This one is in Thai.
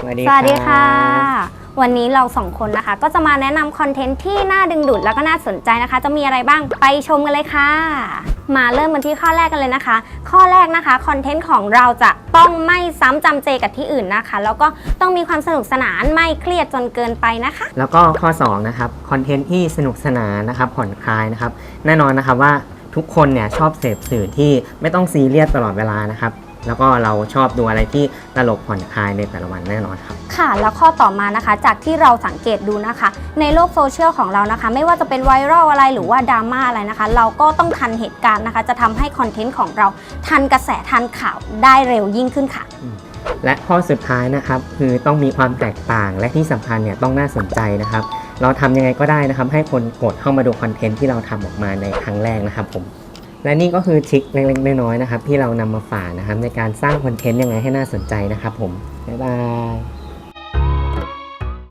สวัสดีสวัสดีค่ะรับวันนี้เราสองคนนะคะ ก็จะมาแนะนำคอนเทนต์ที่น่าดึงดูดแล้วก็น่าสนใจนะคะ จะมีอะไรบ้างไปชมกันเลยค่ะ มาเริ่มกันที่ข้อแรกกันเลยนะคะ ข้อแรกนะคะคอนเทนต์ของเราจะต้องไม่ซ้ำจำเจกับที่อื่นนะคะ แล้วก็ต้องมีความสนุกสนานไม่เครียดจนเกินไปนะคะ แล้วก็ข้อ2นะครับคอนเทนต์ที่สนุกสนานนะครับผ่อนคลายนะครับ แน่นอนนะครับว่าทุกคนเนี่ยชอบเสพสื่อที่ไม่ต้องซีเรียสตลอดเวลานะครับ แล้วก็เราชอบดูอะไรที่ตลกผ่อนคลายในแต่ละวันแน่นอนครับ ค่ะ แล้วข้อต่อมานะคะ จากที่เราสังเกตดูนะคะ ในโลกโซเชียลของเรานะคะ ไม่ว่าจะเป็นไวรัลอะไรหรือว่าดราม่าอะไรนะคะ เราก็ต้องทันเหตุการณ์นะคะ จะทำให้คอนเทนต์ของเราทันกระแสทันข่าวได้เร็วยิ่งขึ้นค่ะ และข้อสุดท้ายนะครับ คือต้องมีความแตกต่างและที่สำคัญเนี่ยต้องน่าสนใจนะครับ เราทำยังไงก็ได้นะครับ ให้คนกดเข้ามาดูคอนเทนต์ที่เราทำออกมาในครั้งแรกนะครับผม และนี่ก็คือทริคเล็กๆน้อยๆนะครับ ที่เรานำมาฝากนะครับ ในการสร้างคอนเทนต์ยังไงให้น่าสนใจนะครับผม บ๊ายบาย